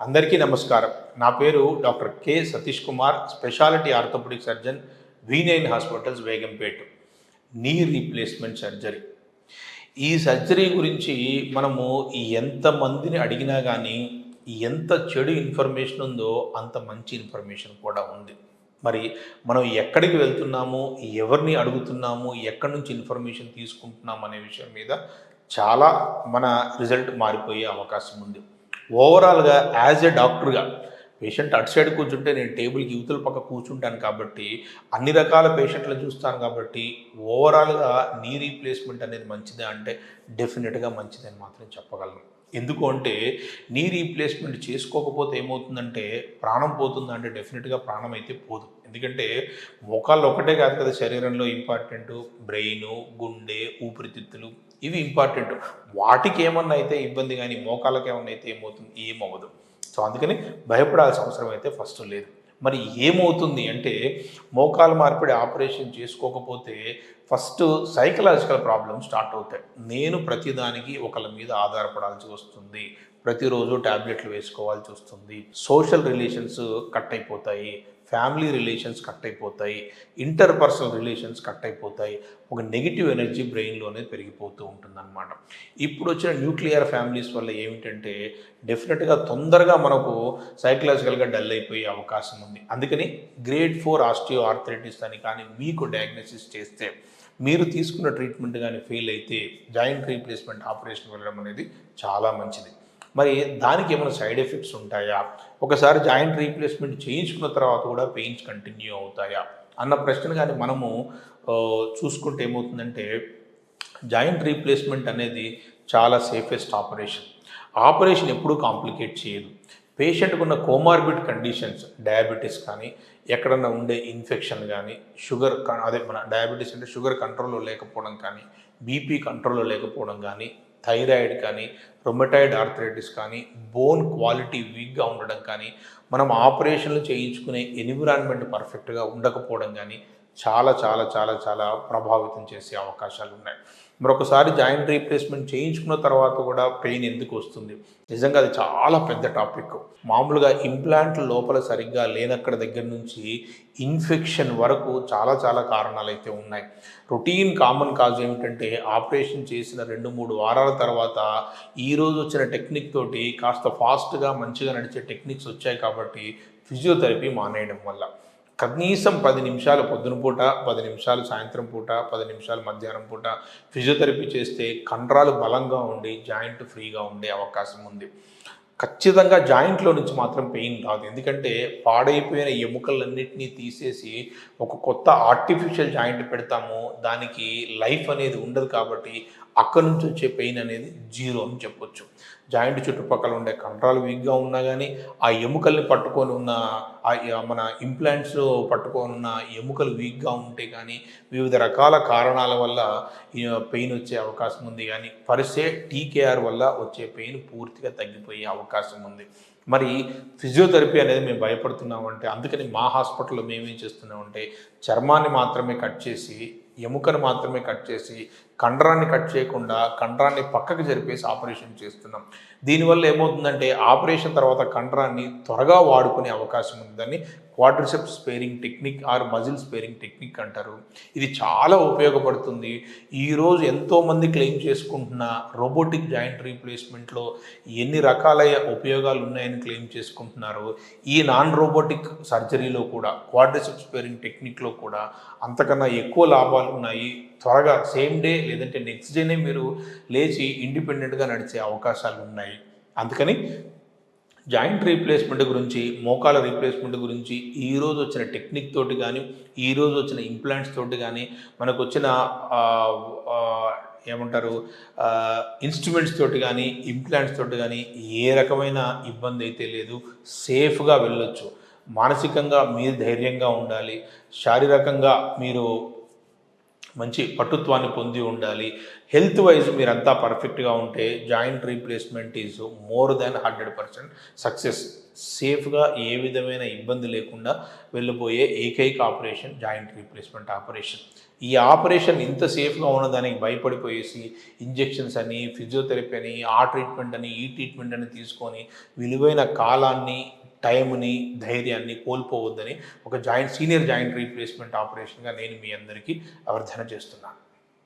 అందరికీ నమస్కారం. నా పేరు doctor K Satish Kumar speciality orthopaedic surgeon V nine hospitals Begumpet. Knee replacement surgery. ఈ సర్జరీ గురించి మనము ఎంతమందిని అడిగినా కానీ ఎంత చెడు ఇన్ఫర్మేషన్ ఉందో అంత మంచి ఇన్ఫర్మేషన్ కూడా ఉంది. మరి మనం ఎక్కడికి వెళ్తున్నాము ఎవరిని అడుగుతున్నాము ఎక్కడి నుంచి ఇన్ఫర్మేషన్ తీసుకుంటున్నాము అనే విషయం మీద చాలా మన రిజల్ట్ మారిపోయే అవకాశం ఉంది. ఓవరాల్గా యాజ్ ఎ డాక్టర్గా పేషెంట్ అటు సైడ్ కూర్చుంటే నేను టేబుల్కి యువతల పక్క కూర్చుంటాను కాబట్టి అన్ని రకాల పేషెంట్లు చూస్తాను కాబట్టి ఓవరాల్గా నీ రీప్లేస్మెంట్ అనేది మంచిదే అంటే డెఫినెట్గా మంచిదని మాత్రం చెప్పగలను. ఎందుకు అంటే నీ రీప్లేస్మెంట్ చేసుకోకపోతే ఏమవుతుందంటే ప్రాణం పోతుందంటే డెఫినెట్గా ప్రాణం అయితే పోదు. ఎందుకంటే మోకాళ్ళు ఒకటే కాదు కదా శరీరంలో ఇంపార్టెంట్ బ్రెయిన్ గుండె ఊపిరితిత్తులు ఇవి ఇంపార్టెంట్ వాటికి ఏమన్నా అయితే ఇబ్బంది కానీ మోకాళ్ళకి ఏమన్నా అయితే ఏమవుతుంది? ఏమవ్వదు. సో అందుకని భయపడాల్సిన అవసరం అయితే ఫస్ట్ లేదు. మరి ఏమవుతుంది అంటే మోకాలు మార్పిడి ఆపరేషన్ చేసుకోకపోతే ఫస్ట్ సైకలాజికల్ ప్రాబ్లమ్స్ స్టార్ట్ అవుతాయి. నేను ప్రతిదానికి ఒకళ్ళ మీద ఆధారపడాల్సి వస్తుంది. ప్రతిరోజు ట్యాబ్లెట్లు వేసుకోవాల్సి వస్తుంది. సోషల్ రిలేషన్స్ కట్ అయిపోతాయి. ఫ్యామిలీ రిలేషన్స్ కట్ అయిపోతాయి ఇంటర్ పర్సనల్ రిలేషన్స్ కట్ అయిపోతాయి ఒక నెగిటివ్ ఎనర్జీ బ్రెయిన్లోనే పెరిగిపోతూ ఉంటుందన్నమాట. ఇప్పుడు వచ్చిన న్యూక్లియర్ ఫ్యామిలీస్ వల్ల ఏమిటంటే డెఫినెట్గా తొందరగా మనకు సైకలాజికల్గా డల్ అయిపోయే అవకాశం ఉంది. అందుకని గ్రేడ్ ఫోర్ ఆస్టియో ఆర్థరైటిస్ అని కానీ మీకు డయాగ్నోసిస్ చేస్తే మీరు తీసుకున్న ట్రీట్మెంట్ కానీ ఫెయిల్ అయితే జాయింట్ రీప్లేస్మెంట్ ఆపరేషన్ వెళ్ళడం అనేది చాలా మంచిది. మరి దానికి ఏమైనా సైడ్ ఎఫెక్ట్స్ ఉంటాయా? ఒకసారి జాయింట్ రీప్లేస్మెంట్ చేయించుకున్న తర్వాత కూడా పెయిన్స్ కంటిన్యూ అవుతాయా? అన్న ప్రశ్న కానీ మనము చూసుకుంటే ఏమవుతుందంటే జాయింట్ రీప్లేస్మెంట్ అనేది చాలా సేఫెస్ట్ ఆపరేషన్. ఆపరేషన్ ఎప్పుడూ కాంప్లికేట్ చేయదు. పేషెంట్కు ఉన్న కోమార్బిడ్ కండిషన్స్ డయాబెటీస్ కానీ ఎక్కడన్నా ఉండే ఇన్ఫెక్షన్ కానీ షుగర్ అదే మన డయాబెటీస్ అంటే షుగర్ కంట్రోల్లో లేకపోవడం కానీ బీపీ కంట్రోల్లో లేకపోవడం కానీ థైరాయిడ్ కానీ రొమటాయిడ్ ఆర్థరైటిస్ కానీ బోన్ క్వాలిటీ వీక్గా ఉండడం కానీ మనం ఆపరేషన్లు చేయించుకునే ఎన్విరాన్మెంట్ పర్ఫెక్ట్గా ఉండకపోవడం కానీ చాలా చాలా చాలా చాలా ప్రభావితం చేసే అవకాశాలు ఉన్నాయి మరొకసారి జాయింట్ రీప్లేస్మెంట్ చేయించుకున్న తర్వాత కూడా పెయిన్ ఎందుకు వస్తుంది? నిజంగా అది చాలా పెద్ద టాపిక్. మామూలుగా ఇంప్లాంట్ లోపల సరిగ్గా లేనక్కడ దగ్గర నుంచి ఇన్ఫెక్షన్ వరకు చాలా చాలా కారణాలు అయితే ఉన్నాయి. రొటీన్ కామన్ కాజ్ ఏమిటంటే ఆపరేషన్ చేసిన రెండు మూడు వారాల తర్వాత ఈ రోజు వచ్చిన టెక్నిక్ తోటి కాస్త ఫాస్ట్గా మంచిగా నడిచే టెక్నిక్స్ వచ్చాయి కాబట్టి ఫిజియోథెరపీ మానేయడం వల్ల. కనీసం పది నిమిషాలు పొద్దున పూట పది నిమిషాలు సాయంత్రం పూట పది నిమిషాలు మధ్యాహ్నం పూట ఫిజియోథెరపీ చేస్తే కండరాలు బలంగా ఉండి జాయింట్ ఫ్రీగా ఉండే అవకాశం ఉంది. ఖచ్చితంగా జాయింట్లో నుంచి మాత్రం పెయిన్ రాదు. ఎందుకంటే పాడైపోయిన ఎముకలన్నింటినీ తీసేసి ఒక కొత్త ఆర్టిఫిషియల్ జాయింట్ పెడతాము. దానికి లైఫ్ అనేది ఉండదు కాబట్టి అక్కడి నుంచి వచ్చే పెయిన్ అనేది జీరో అని చెప్పొచ్చు. జాయింట్ చుట్టుపక్కల ఉండే కండరాలు వీక్గా ఉన్నా కానీ ఆ ఎముకల్ని పట్టుకొని ఉన్న ఆ మన ఇంప్లాంట్స్లో పట్టుకొని ఉన్న ఎముకలు వీక్గా ఉంటే కానీ వివిధ రకాల కారణాల వల్ల ఈ పెయిన్ వచ్చే అవకాశం ఉంది కానీ పరిసే టీకేఆర్ వల్ల వచ్చే పెయిన్ పూర్తిగా తగ్గిపోయే అవకాశం ఉంది. మరి ఫిజియోథెరపీ అనేది మేము భయపడుతున్నామంటే అందుకని మా హాస్పిటల్లో మేమేం చేస్తున్నామంటే చర్మాన్ని మాత్రమే కట్ చేసి ఎముకను మాత్రమే కట్ చేసి కండరాన్ని కట్ చేయకుండా కండరాన్ని పక్కకు జరిపేసి ఆపరేషన్ చేస్తున్నాం. దీనివల్ల ఏమవుతుందంటే ఆపరేషన్ తర్వాత కండరాన్ని త్వరగా వాడుకునే అవకాశం ఉందని quadricep sparing technique or muscle sparing technique అంటారు. ఇది చాలా ఉపయోగపడుతుంది. ఈరోజు ఎంతోమంది క్లెయిమ్ చేసుకుంటున్న రోబోటిక్ జాయింట్ రీప్లేస్మెంట్లో ఎన్ని రకాల ఉపయోగాలు ఉన్నాయని క్లెయిమ్ చేసుకుంటున్నారు. ఈ నాన్ రోబోటిక్ సర్జరీలో కూడా క్వాడ్రిసెప్ స్పేరింగ్ టెక్నిక్లో కూడా అంతకన్నా ఎక్కువ లాభాలు ఉన్నాయి. త్వరగా సేమ్ డే లేదంటే నెక్స్ట్ డేనే మీరు లేచి ఇండిపెండెంట్గా నడిచే అవకాశాలు ఉన్నాయి. అందుకని జాయింట్ రీప్లేస్మెంట్ గురించి మోకాల రీప్లేస్మెంట్ గురించి ఈ రోజు వచ్చిన టెక్నిక్ తోటి కానీ ఈ రోజు వచ్చిన ఇంప్లాంట్స్ తోటి కానీ మనకు వచ్చిన ఏమంటారు ఇన్స్ట్రుమెంట్స్ తోటి కానీ ఇంప్లాంట్స్ తోటి కానీ ఏ రకమైన ఇబ్బంది అయితే లేదు సేఫ్గా వెళ్ళొచ్చు. మానసికంగా మీరు ధైర్యంగా ఉండాలి. శారీరకంగా మీరు మంచి పటుత్వాన్ని పొంది ఉండాలి. హెల్త్ వైజ్ మీరంతా పర్ఫెక్ట్గా ఉంటే joint replacement is more than hundred percent success సేఫ్గా ఏ విధమైన ఇబ్బంది లేకుండా వెళ్ళిపోయే ఏకైక ఆపరేషన్ జాయింట్ రీప్లేస్మెంట్ ఆపరేషన్ ఈ ఆపరేషన్ ఇంత సేఫ్గా ఉన్నదానికి భయపడిపోయేసి ఇంజెక్షన్స్ అని ఫిజియోథెరపీ అని ఆ ట్రీట్మెంట్ అని ఈ ట్రీట్మెంట్ అని తీసుకొని విలువైన కాలాన్ని టైంని ధైర్యాన్ని కోల్పోవద్దని ఒక జాయింట్ సీనియర్ జాయింట్ రీప్లేస్మెంట్ ఆపరేషన్గా నేను మీ అందరికీ అవర్ధన చేస్తున్నాను.